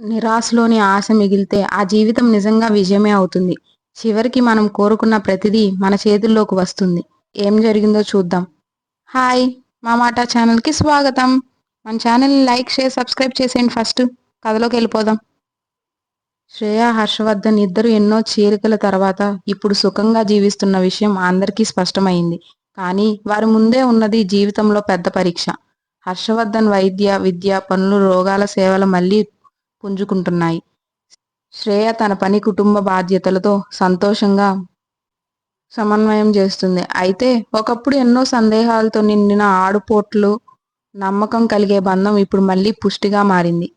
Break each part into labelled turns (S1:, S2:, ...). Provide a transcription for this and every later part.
S1: నిరాశలోని ఆశ మిగిలితే ఆ జీవితం నిజంగా విజయమే అవుతుంది. చివరికి మనం కోరుకున్న ప్రతిదీ మన చేతుల్లోకి వస్తుంది. ఏం జరిగిందో చూద్దాం. హాయ్ మా మాట ఛానల్కి స్వాగతం. మన ఛానల్ని లైక్ షేర్ సబ్స్క్రైబ్ చేసేయండి ఫస్ట్. కథలోకి వెళ్ళిపోదాం. శ్రేయ హర్షవర్ధన్ ఇద్దరు ఎన్నో చీరికల తర్వాత ఇప్పుడు సుఖంగా జీవిస్తున్న విషయం అందరికీ స్పష్టమైంది. కానీ వారి ముందే ఉన్నది జీవితంలో పెద్ద పరీక్ష. హర్షవర్ధన్ వైద్య విద్య పనులు రోగాల సేవలు మళ్ళీ పుంజుకుంటున్నాయి. శ్రేయ తన పని కుటుంబ బాధ్యతలతో సంతోషంగా సమన్వయం చేస్తుంది. అయితే ఒకప్పుడు ఎన్నో సందేహాలతో నిండిన ఆడుపోట్లు నమ్మకం కలిగే బంధం ఇప్పుడు మళ్ళీ పుష్టిగా మారింది.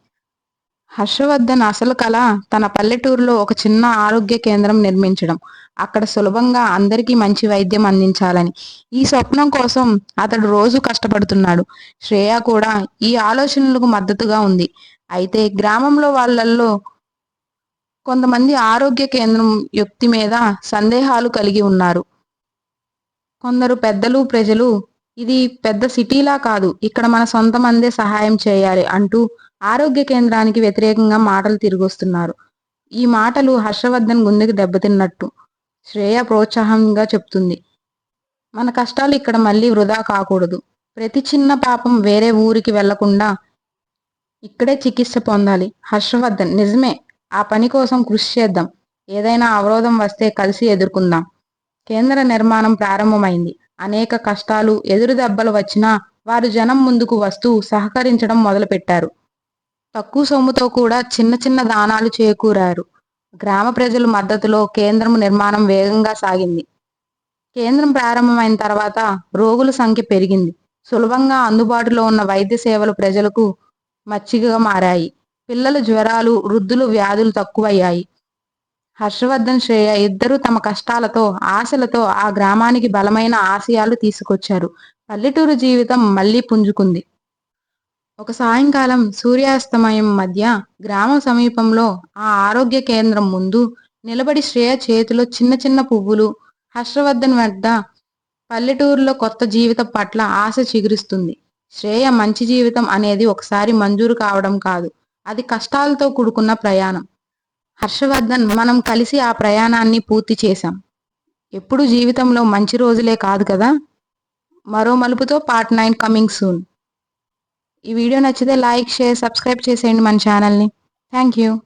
S1: హర్షవర్ధన్ అసలు కళ తన పల్లెటూరులో ఒక చిన్న ఆరోగ్య కేంద్రం నిర్మించడం. అక్కడ సులభంగా అందరికీ మంచి వైద్యం అందించాలని. ఈ స్వప్నం కోసం అతడు రోజు కష్టపడుతున్నాడు. శ్రేయ కూడా ఈ ఆలోచనలకు మద్దతుగా ఉంది. అయితే గ్రామంలో వాళ్ళల్లో కొంతమంది ఆరోగ్య కేంద్రం యుక్తి మీద సందేహాలు కలిగి ఉన్నారు. కొందరు పెద్దలు ప్రజలు ఇది పెద్ద సిటీలా కాదు ఇక్కడ మన సొంత మందే సహాయం చేయాలి అంటూ ఆరోగ్య కేంద్రానికి వ్యతిరేకంగా మాటలు తిరిగొస్తున్నారు. ఈ మాటలు హర్షవర్ధన్ గుండెకి దెబ్బతిన్నట్టు శ్రేయ ప్రోత్సాహంగా చెప్తుంది. మన కష్టాలు ఇక్కడ మళ్ళీ వృధా కాకూడదు. ప్రతి చిన్న పాపం వేరే ఊరికి వెళ్ళకుండా ఇక్కడే చికిత్స పొందాలి. హర్షవర్ధన్ నిజమే. ఆ పని కోసం కృషి చేద్దాం. ఏదైనా అవరోధం వస్తే కలిసి ఎదుర్కొందాం. కేంద్ర నిర్మాణం ప్రారంభమైంది. అనేక కష్టాలు ఎదురు దెబ్బలు వచ్చినా వారు జనం ముందుకు వస్తూ సహకరించడం మొదలుపెట్టారు. తక్కువ సొమ్ముతో కూడా చిన్న చిన్న దానాలు చేకూరారు. గ్రామ ప్రజల మద్దతులో కేంద్రం నిర్మాణం వేగంగా సాగింది. కేంద్రం ప్రారంభమైన తర్వాత రోగుల సంఖ్య పెరిగింది. సులభంగా అందుబాటులో ఉన్న వైద్య సేవలు ప్రజలకు మచ్చిగగా మారాయి. పిల్లల జ్వరాలు వృద్ధులు వ్యాధులు తక్కువయ్యాయి. హర్షవర్ధన్ శ్రేయ ఇద్దరూ తమ కష్టాలతో ఆశలతో ఆ గ్రామానికి బలమైన ఆశయాలు తీసుకొచ్చారు. పల్లెటూరు జీవితం మళ్ళీ పుంజుకుంది. ఒక సాయంకాలం సూర్యాస్తమయం మధ్య గ్రామ సమీపంలో ఆ ఆరోగ్య కేంద్రం ముందు నిలబడి శ్రేయ చేతిలో చిన్న చిన్న పువ్వులు హర్షవర్ధన్ వద్ద పల్లెటూరులో కొత్త జీవితం పట్ల ఆశ చిగురిస్తుంది. శ్రేయ మంచి జీవితం అనేది ఒకసారి మంజూరు కావడం కాదు. అది కష్టాలతో కూడుకున్న ప్రయాణం. హర్షవర్ధన్ మనం కలిసి ఆ ప్రయాణాన్ని పూర్తి చేశాం. ఎప్పుడు జీవితంలో మంచి రోజులే కాదు కదా? మరో మలుపుతో పార్ట్ నైన్ కమింగ్ సూన్. ఈ వీడియో నచ్చితే లైక్ షేర్ సబ్స్క్రైబ్ చేసేయండి మన ఛానల్ని. Thank you.